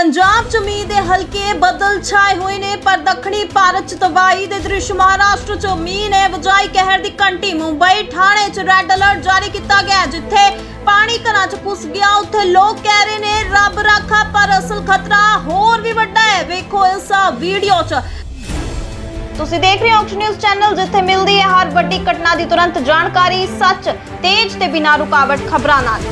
ਪੰਜਾਬ ਚ ਮੀਂਹ ਦੇ ਹਲਕੇ ਬੱਦਲ ਛਾਏ ਹੋਏ ਨੇ, ਪਰ ਦੱਖਣੀ ਭਾਰਤ ਚ ਤਬਾਹੀ ਦੇ ਦ੍ਰਿਸ਼ ਮਹਾਰਾਸ਼ਟਰ ਚ ਮੀਂਹ ਨੇ ਵਜਾਈ ਕਹਿਰ ਦੀ ਘੰਟੀ। ਮੁੰਬਈ ਠਾਣੇ ਚ ਰੈੱਡ ਅਲਰਟ ਜਾਰੀ ਕੀਤਾ ਗਿਆ, ਜਿੱਥੇ ਪਾਣੀ ਘਰਾਂ ਚ ਘੁਸ ਗਿਆ। ਉੱਥੇ ਲੋਕ ਕਹਿ ਰਹੇ ਨੇ, ਰੱਬ ਰਾਖਾ, ਪਰ ਅਸਲ ਖਤਰਾ ਹੋਰ ਵੀ ਵੱਡਾ ਹੈ। ਵੇਖੋ ਇਸ ਵੀਡੀਓ ਚ। ਤੁਸੀਂ ਦੇਖ ਰਹੇ ਹੋ ਔਕਸ਼ ਨਿਊਜ਼ ਚੈਨਲ ਜਿੱਥੇ ਮਿਲਦੀ ਹੈ ਹਰ ਵੱਡੀ ਘਟਨਾ ਦੀ ਤੁਰੰਤ ਜਾਣਕਾਰੀ। ਸੱਚ, ਤੇਜ਼ ਤੇ ਬਿਨਾਂ ਰੁਕਾਵਟ, ਖਬਰਾਂ ਨਾਲ।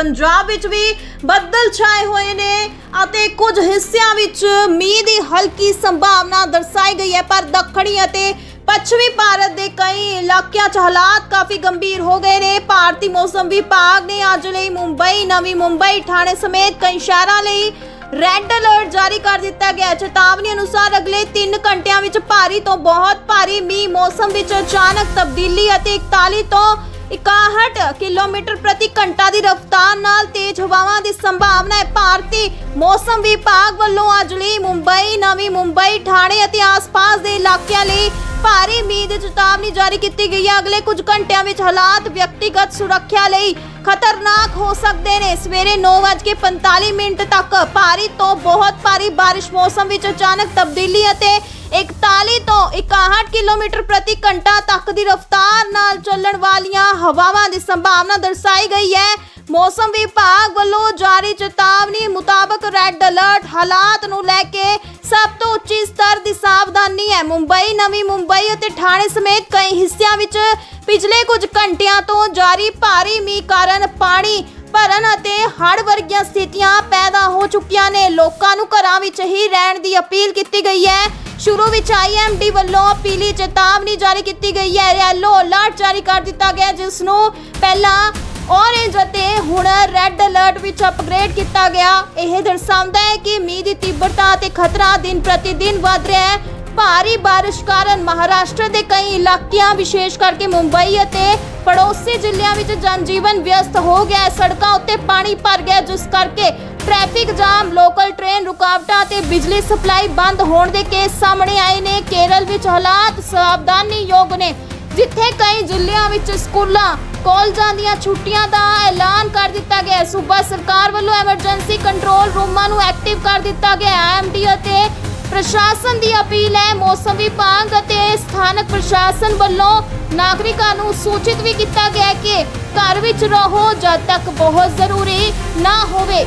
ਪੰਜਾਬ ਵਿੱਚ ਵੀ ਬੱਦਲ ਛਾਏ ਹੋਏ ਨੇ ਅਤੇ ਕੁਝ ਹਿੱਸਿਆਂ ਵਿੱਚ ਮੀਂਹ ਦੀ ਹਲਕੀ ਸੰਭਾਵਨਾ ਦਰਸਾਈ ਗਈ ਹੈ, ਪਰ ਦੱਖਣੀ ਅਤੇ ਪੱਛਮੀ ਭਾਰਤ ਦੇ ਕਈ ਇਲਾਕਿਆਂ 'ਚ ਹਾਲਾਤ ਕਾਫੀ ਗੰਭੀਰ ਹੋ ਗਏ ਨੇ। ਭਾਰਤੀ ਮੌਸਮ ਵਿਭਾਗ ਨੇ ਅੱਜ ਲਈ ਮੁੰਬਈ, ਨਵੀਂ ਮੁੰਬਈ ਥਾਣੇ ਸਮੇਤ ਕਈ ਸ਼ਹਿਰਾਂ ਲਈ ਰੈੱਡ ਅਲਰਟ ਜਾਰੀ ਕਰ ਦਿੱਤਾ ਗਿਆ ਚੇਤਾਵਨੀ ਅਨੁਸਾਰ ਅਗਲੇ 3 ਘੰਟਿਆਂ ਵਿੱਚ ਭਾਰੀ ਤੋਂ ਬਹੁਤ ਭਾਰੀ ਮੀਂਹ ਮੌਸਮ ਵਿੱਚ ਅਚਾਨਕ ਤਬਦੀਲੀ ਅਤੇ 41 ਤੋਂ 61 ਕਿਲੋਮੀਟਰ ਪ੍ਰਤੀ ਘੰਟਾ ਦੀ ਰਫ਼ਤਾਰ ਨਾਲ ਤੇਜ਼ ਹਵਾਵਾਂ ਦੀ ਸੰਭਾਵਨਾ ਹੈ। ਭਾਰਤੀ ਮੌਸਮ ਵਿਭਾਗ ਵੱਲੋਂ ਅੱਜ ਲਈ ਮੁੰਬਈ, ਨਵੀਂ ਮੁੰਬਈ ਠਾਣੇ ਅਤੇ ਆਸ-ਪਾਸ ਦੇ ਇਲਾਕਿਆਂ ਲਈ ਭਾਰੀ ਮੀਂਹ ਦੀ ਚੇਤਾਵਨੀ ਜਾਰੀ ਕੀਤੀ ਗਈ ਹੈ। ਅਗਲੇ ਕੁਝ ਘੰਟਿਆਂ ਵਿੱਚ ਹਾਲਾਤ ਵਿਅਕਤੀਗਤ ਸੁਰੱਖਿਆ ਲਈ ਖਤਰਨਾਕ ਹੋ ਸਕਦੇ ਨੇ। ਸਵੇਰੇ 9:45 ਮਿੰਟ ਤੱਕ ਭਾਰੀ ਤੋਂ ਬਹੁਤ ਭਾਰੀ ਬਾਰਿਸ਼ ਮੌਸਮ ਵਿੱਚ ਅਚਾਨਕ ਤਬਦੀਲੀ ਅਤੇ 41 ਤੋਂ 61 ਕਿਲੋਮੀਟਰ ਪ੍ਰਤੀ ਘੰਟਾ ਤੱਕ ਦੀ ਰਫ਼ਤਾਰ ਨਾਲ ਚੱਲਣ ਵਾਲੀਆਂ ਹਵਾਵਾਂ ਦੀ ਸੰਭਾਵਨਾ ਦਰਸਾਈ ਗਈ ਹੈ। ਮੌਸਮ ਵਿਭਾਗ ਵੱਲੋਂ ਜਾਰੀ ਚੇਤਾਵਨੀ ਮੁਤਾਬਕ ਰੈੱਡ ਅਲਰਟ ਹਾਲਾਤ ਨੂੰ ਲੈ ਕੇ ਸਭ ਤੋਂ ਉੱਚੀ ਸਤਰ ਦੀ ਸਾਵਧਾਨੀ ਹੈ। ਮੁੰਬਈ, ਨਵੀਂ ਮੁੰਬਈ ਅਤੇ ਠਾਣੇ ਸਮੇਤ ਕਈ ਹਿੱਸਿਆਂ ਵਿੱਚ ਪਿਛਲੇ ਕੁਝ ਘੰਟਿਆਂ ਤੋਂ ਜਾਰੀ ਭਾਰੀ ਮੀਂਹ ਕਾਰਨ ਪਾਣੀ ਭਰਨ ਅਤੇ ਹੜ ਵਰਗੀਆਂ ਸਥਿਤੀਆਂ ਪੈਦਾ ਹੋ ਚੁੱਕੀਆਂ ਨੇ। ਲੋਕਾਂ ਨੂੰ ਘਰਾਂ ਵਿੱਚ ਹੀ ਰਹਿਣ ਦੀ ਅਪੀਲ ਕੀਤੀ ਗਈ ਹੈ। ਸ਼ੁਰੂ ਵਿੱਚ ਆਈਐਮਡੀ ਵੱਲੋਂ ਪੀਲੀ ਚੇਤਾਵਨੀ ਜਾਰੀ ਕੀਤੀ ਗਈ ਹੈ। ਯੈਲੋ ਅਲਰਟ ਜਾਰੀ ਕਰ ਦਿੱਤਾ ਗਿਆ ਜਿਸ ਨੂੰ ਪਹਿਲਾਂ ਔਰੇਂਜ ਅਤੇ ਹੁਣ ਰੈੱਡ ਅਲਰਟ ਵਿੱਚ ਅਪਗ੍ਰੇਡ ਕੀਤਾ ਗਿਆ। ਇਹ ਦਰਸਾਉਂਦਾ ਹੈ ਕਿ ਮੀਂਹ ਦੀ ਤੀਬਰਤਾ ਅਤੇ ਖਤਰਾ ਦਿਨ ਪ੍ਰਤੀ ਦਿਨ ਵਧ ਰਿਹਾ ਹੈ। ਭਾਰੀ ਬਾਰਿਸ਼ ਕਾਰਨ ਮਹਾਰਾਸ਼ਟਰ ਦੇ ਕਈ ਇਲਾਕਿਆਂ, ਵਿਸ਼ੇਸ਼ ਕਰਕੇ ਮੁੰਬਈ ਅਤੇ ਪੜੋਸੀ ਜ਼ਿਲ੍ਹਿਆਂ ਵਿੱਚ ਜਨਜੀਵਨ ਵਿਅਸਤ ਹੋ ਗਿਆ ਹੈ। ਸੜਕਾਂ ਉੱਤੇ ਪਾਣੀ ਭਰ ਗਿਆ ਜਿਸ ਕਰਕੇ ਟ੍ਰੈਫਿਕ ਜਾਮ, ਲੋਕਲ ਟ੍ਰੇਨ ਰੁਕਾਵਟਾਂ ਤੇ ਬਿਜਲੀ ਸਪਲਾਈ ਬੰਦ ਹੋਣ ਦੇ ਕੇਸ ਸਾਹਮਣੇ ਆਏ ਨੇ। ਕੇਰਲ ਵਿੱਚ ਹਾਲਾਤ ਸਾਵਧਾਨੀ ਯੋਗ ਨੇ, ਜਿੱਥੇ ਕਈ ਜ਼ਿਲ੍ਹਿਆਂ ਵਿੱਚ ਸਕੂਲਾਂ, ਕਾਲਜਾਂ ਦੀਆਂ ਛੁੱਟੀਆਂ ਦਾ ਐਲਾਨ ਕਰ ਦਿੱਤਾ ਗਿਆ ਸੂਬਾ ਸਰਕਾਰ ਵੱਲੋਂ ਐਮਰਜੈਂਸੀ ਕੰਟਰੋਲ ਰੂਮਾਂ ਨੂੰ ਐਕਟਿਵ ਕਰ ਦਿੱਤਾ ਗਿਆ ਐਮਡੀ ਅਤੇ ਪ੍ਰਸ਼ਾਸਨ ਦੀ ਅਪੀਲ ਹੈ, ਮੌਸਮ ਵਿਭਾਗ ਅਤੇ ਸਥਾਨਕ ਪ੍ਰਸ਼ਾਸਨ ਵੱਲੋਂ ਨਾਗਰਿਕਾਂ ਨੂੰ ਸੂਚਿਤ ਵੀ ਕੀਤਾ ਗਿਆ ਕਿ ਘਰ ਵਿੱਚ ਰਹੋ, ਜਦ ਤੱਕ ਬਹੁਤ ਜ਼ਰੂਰੀ ਨਾ ਹੋਵੇ।